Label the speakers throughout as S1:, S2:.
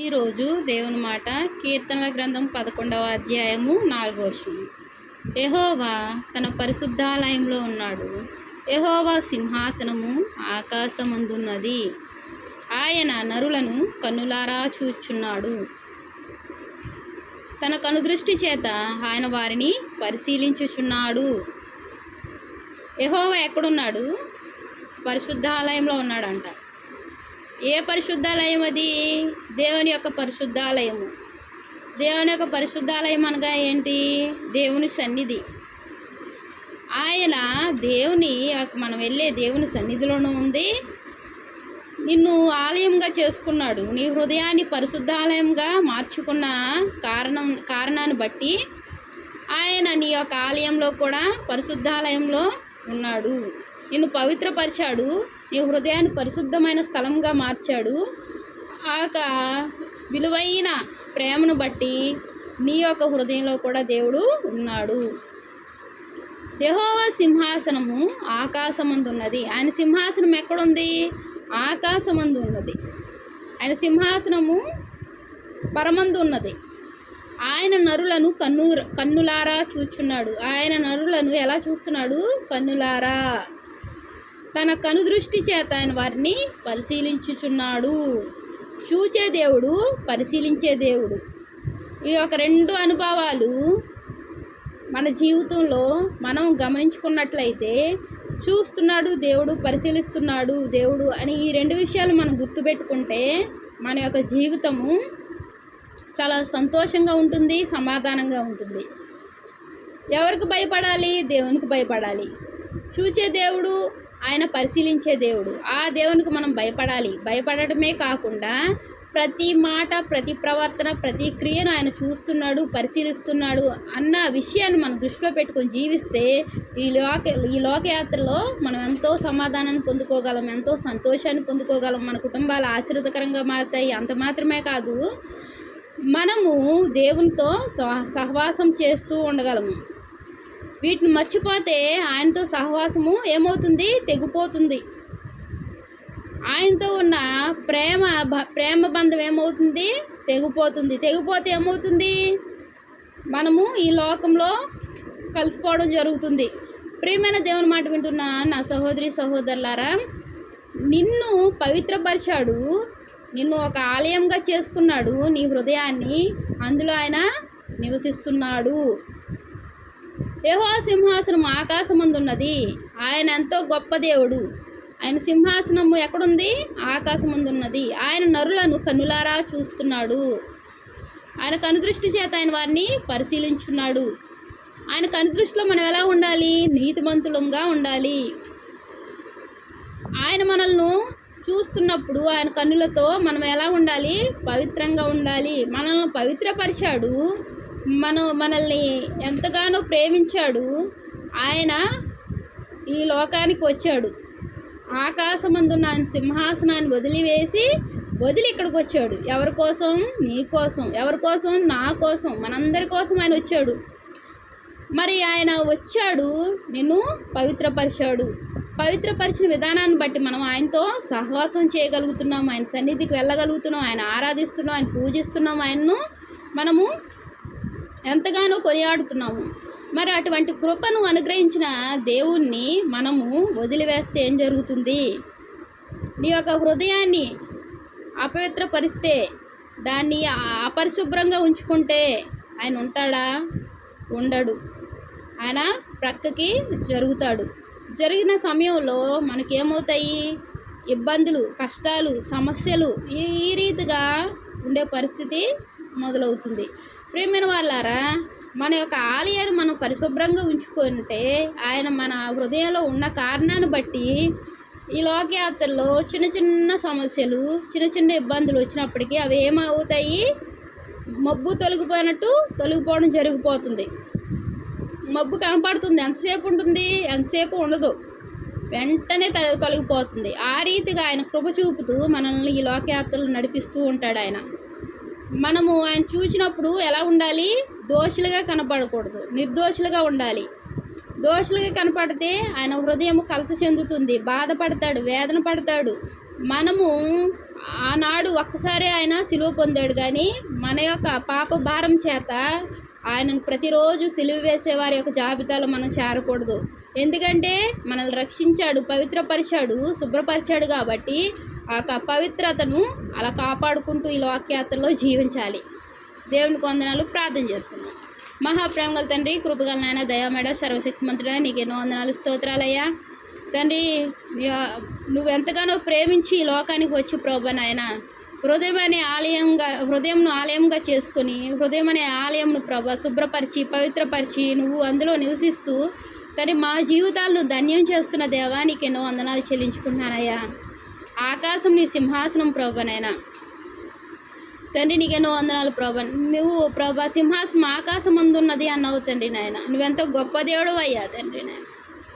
S1: ఈరోజు దేవుని మాట కీర్తనల గ్రంథం పదకొండవ అధ్యాయము నాలుగో వచనం. యెహోవా తన పరిశుద్ధాలయంలో ఉన్నాడు. ఎహోవా సింహాసనము ఆకాశమందున్నది. ఆయన నరులను కన్నులారా చూచున్నాడు. తన కనుదృష్టి చేత ఆయన వారిని పరిశీలించుచున్నాడు. ఎహోవా ఎక్కడున్నాడు? పరిశుద్ధాలయంలో ఉన్నాడంట. ఏ పరిశుద్ధాలయం అది? దేవుని యొక్క పరిశుద్ధాలయము. దేవుని యొక్క పరిశుద్ధాలయం అనగా ఏంటి? దేవుని సన్నిధి. ఆయన దేవుని యొక్క- మనం వెళ్ళే దేవుని సన్నిధిలోనూ ఉంది. నిన్ను ఆలయంగా చేసుకున్నాడు. నీ హృదయాన్ని పరిశుద్ధాలయంగా మార్చుకున్న కారణం కారణాన్ని బట్టి ఆయన నీ యొక్క ఆలయంలో కూడా పరిశుద్ధాలయంలో ఉన్నాడు. నిన్ను పవిత్రపరిచాడు. నీ హృదయాన్ని పరిశుద్ధమైన స్థలంగా మార్చాడు. ఆ యొక్క విలువైన ప్రేమను బట్టి నీ యొక్క హృదయంలో కూడా దేవుడు ఉన్నాడు. యెహోవా సింహాసనము ఆకాశమందు ఉన్నది ఆయన సింహాసనం ఎక్కడుంది? ఆకాశమందు ఉన్నది ఆయన సింహాసనము పరమందు ఉన్నది ఆయన నరులను కన్ను కన్నులారా చూచున్నాడు. ఆయన నరులను ఎలా చూస్తున్నాడు? కన్నులారా. తన కనుదృష్టి చేత ఆయన వారిని పరిశీలించుచున్నాడు. చూచే దేవుడు పరిశీలించే దేవుడు. ఈ యొక్క రెండు అనుభవాలు మన జీవితంలో మనం గమనించుకున్నట్లయితే చూస్తున్నాడు దేవుడు పరిశీలిస్తున్నాడు దేవుడు అని ఈ రెండు విషయాలు మనం గుర్తుపెట్టుకుంటే మన యొక్క జీవితము చాలా సంతోషంగా ఉంటుంది సమాధానంగా ఉంటుంది. ఎవరికి భయపడాలి? దేవునికి భయపడాలి. చూచే దేవుడు ఆయన పరిశీలించే దేవుడు. ఆ దేవునికి మనం భయపడాలి. భయపడటమే కాకుండా ప్రతి మాట ప్రతి ప్రవర్తన ప్రతి క్రియను ఆయన చూస్తున్నాడు పరిశీలిస్తున్నాడు అన్న విషయాన్ని మనం దృష్టిలో పెట్టుకొని జీవిస్తే ఈ లోక ఈ లోకయాత్రలో మనం ఎంతో సమాధానాన్ని పొందుకోగలం ఎంతో సంతోషాన్ని పొందుకోగలం. మన కుటుంబాలు ఆశీర్వదకరంగా మారుతాయి. అంత మాత్రమే కాదు మనము దేవునితో సహవాసం చేస్తూ ఉండగలము. వీటిని మర్చిపోతే ఆయనతో సహవాసము ఏమవుతుంది? తెగిపోతుంది. ఆయనతో ఉన్న ప్రేమ ప్రేమ బంధం ఏమవుతుంది? తెగిపోతుంది. తెగిపోతే ఏమవుతుంది? మనము ఈ లోకంలో కలిసిపోవడం జరుగుతుంది. ప్రియమైన దేవుని మాట వింటున్న నా సహోదరి సహోదరులారా నిన్ను పవిత్రపరిచాడు. నిన్ను ఒక ఆలయంగా చేసుకున్నాడు. నీ హృదయాన్ని అందులో ఆయన నివసిస్తున్నాడు. యహో సింహాసనం ఆకాశమందున్నది. ఆయన ఎంతో గొప్ప దేవుడు. ఆయన సింహాసనము ఎక్కడుంది? ఆకాశమందున్నది. ఆయన నరులను కన్నులారా చూస్తున్నాడు. ఆయన కనుదృష్టి చేత ఆయన వారిని పరిశీలించున్నాడు. ఆయన కనుదృష్టిలో మనం ఎలా ఉండాలి? నీతిమంతులంగా ఉండాలి. ఆయన మనల్ని చూస్తున్నప్పుడు ఆయన కన్నులతో మనం ఎలా ఉండాలి? పవిత్రంగా ఉండాలి. మనల్ని పవిత్రపరిచాడు. మనం మనల్ని ఎంతగానో ప్రేమించాడు. ఆయన ఈ లోకానికి వచ్చాడు. ఆకాశమందున్న ఆయన సింహాసనాన్ని వదిలివేసి వదిలి ఇక్కడికి వచ్చాడు. ఎవరి కోసం? నీ కోసం. ఎవరి కోసం? నా కోసం. మనందరి కోసం ఆయన వచ్చాడు. మరి ఆయన వచ్చాడు నిన్ను పవిత్రపరిచాడు. పవిత్రపరిచిన విధానాన్ని బట్టి మనం ఆయనతో సహవాసం చేయగలుగుతున్నాం. ఆయన సన్నిధికి వెళ్ళగలుగుతున్నాం. ఆయన ఆరాధిస్తున్నాం. ఆయన పూజిస్తున్నాం. ఆయన్ను మనము ఎంతగానో కొనియాడుతున్నాము. మరి అటువంటి కృపను అనుగ్రహించిన దేవుణ్ణి మనము వదిలివేస్తే ఏం జరుగుతుంది? నీ యొక్క హృదయాన్ని అపవిత్రపరిస్తే దాన్ని అపరిశుభ్రంగా ఉంచుకుంటే ఆయన ఉంటాడా? ఉండడు. ఆయన ప్రక్కకి జరుగుతాడు. జరిగిన సమయంలో మనకేమవుతాయి? ఇబ్బందులు కష్టాలు సమస్యలు ఈ రీతిగా ఉండే పరిస్థితి మొదలవుతుంది. ప్రియమైన వాళ్ళారా మన యొక్క ఆలయాన్ని మనం పరిశుభ్రంగా ఉంచుకుంటే ఆయన మన హృదయంలో ఉన్న కారణాన్ని బట్టి ఈ లోకయాత్రలో చిన్న చిన్న సమస్యలు చిన్న చిన్న ఇబ్బందులు వచ్చినప్పటికీ అవి ఏమవుతాయి? మబ్బు తొలగిపోయినట్టు తొలగిపోవడం జరిగిపోతుంది. మబ్బు కనపడుతుంది. ఎంతసేపు ఉంటుంది? ఎంతసేపు ఉండదు. వెంటనే తొలగిపోతుంది. ఆ రీతిగా ఆయన కృప చూపుతూ మనల్ని ఈ లోకయాత్రలు నడిపిస్తూ ఉంటాడు ఆయన. మనము ఆయన చూసినప్పుడు ఎలా ఉండాలి? దోషులుగా కనపడకూడదు. నిర్దోషులుగా ఉండాలి. దోషులుగా కనపడితే ఆయన హృదయం కలత చెందుతుంది. బాధపడతాడు వేదన పడతాడు. మనము ఆనాడు ఒక్కసారి ఆయన సిలువ పొందాడు. కానీ మన యొక్క పాప భారం చేత ఆయనను ప్రతిరోజు సిలువ వేసే వారి యొక్క జాబితాలో మనం చేరకూడదు. ఎందుకంటే మనల్ని రక్షించాడు పవిత్రపరిచాడు శుభ్రపరిచాడు కాబట్టి ఆ పవిత్రతను అలా కాపాడుకుంటూ ఈ లోకయాత్రలో జీవించాలి. దేవునికి వందనాలు ప్రార్థన చేసుకుందాం. మహాప్రేమగల తండ్రి కృపగల నాయన దయామేడ సర్వశక్తిమంతుడా నీకు ఎన్నో వందనాలు స్తోత్రాలయ్యా. తండ్రి నువ్వు ఎంతగానో ప్రేమించి ఈ లోకానికి వచ్చి ప్రభా నాయన. హృదయం అనే ఆలయంగా హృదయంను ఆలయంగా చేసుకుని హృదయం అనే ఆలయంను ప్రభ శుభ్రపరిచి పవిత్రపరిచి నువ్వు అందులో నివసిస్తూ తండ్రి మా జీవితాలను ధన్యం చేస్తున్న దేవా నీకు ఎన్నో వందనాలు చెల్లించుకుంటున్నానయ్యా. ఆకాశం నీ సింహాసనం ప్రభునైనా తండ్రి నీకెన్నో వందనాలు ప్రభా నువ్వు ప్రభా సింహాసనం ఆకాశం అందున్నది అన్నావు తండ్రి నాయన. నువ్వెంతో గొప్ప దేవుడు అయ్యా తండ్రి నాయన.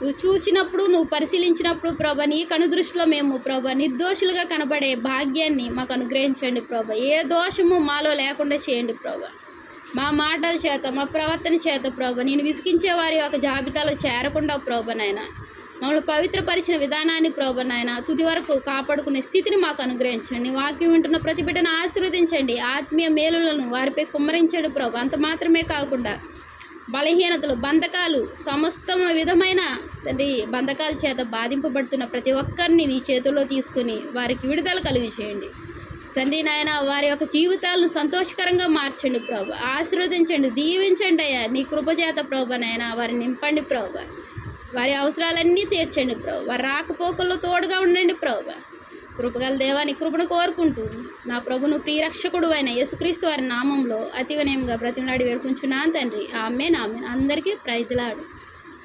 S1: నువ్వు చూసినప్పుడు నువ్వు పరిశీలించినప్పుడు ప్రభా నీ కనుదృష్టిలో మేము ప్రభా నిర్దోషులుగా కనబడే భాగ్యాన్ని మాకు అనుగ్రహించండి ప్రభా ఏ దోషము మాలో లేకుండా చేయండి ప్రభా మా మాటల చేత మా ప్రవర్తన చేత ప్రభా నేను విసిగించే వారి యొక్క జాబితాలో చేరకుండా ప్రభా నాయన. మమ్మల్ని పవిత్రపరిచిన విధానాన్ని ప్రభా నాయన తుది వరకు కాపాడుకునే స్థితిని మాకు అనుగ్రహించండి. వాక్యం వింటున్న ప్రతి బిడ్డను ఆశీర్వదించండి. ఆత్మీయ మేలులను వారిపై కుమ్మరించండి ప్రభు. అంత మాత్రమే కాకుండా బలహీనతలు బంధకాలు సమస్త విధమైన తండ్రి బంధకాల చేత బాధింపబడుతున్న ప్రతి ఒక్కరిని నీ చేతుల్లో తీసుకుని వారికి విడుదల కలిగి చేయండి తండ్రి నాయన వారి యొక్క జీవితాలను సంతోషకరంగా మార్చండి ప్రభు. ఆశీర్వదించండి దీవించండి అయ్యా. నీ కృపచేత ప్రభు నాయన వారిని నింపండి ప్రభు. వారి అవసరాలన్నీ తీర్చండి ప్రభు. వారి రాకపోకల్లో తోడుగా ఉండండి ప్రభు. కృపగల దేవాని కృపను కోరుకుంటూ నా ప్రభును ప్రియరక్షకుడు అయిన యేసుక్రీస్తు వారి నామంలో అతి వినయంగా బ్రతిమలాడి వేడుకుంటున్నాను తండ్రి. ఆమె నామె అందరికీ ప్రైజ్లాడు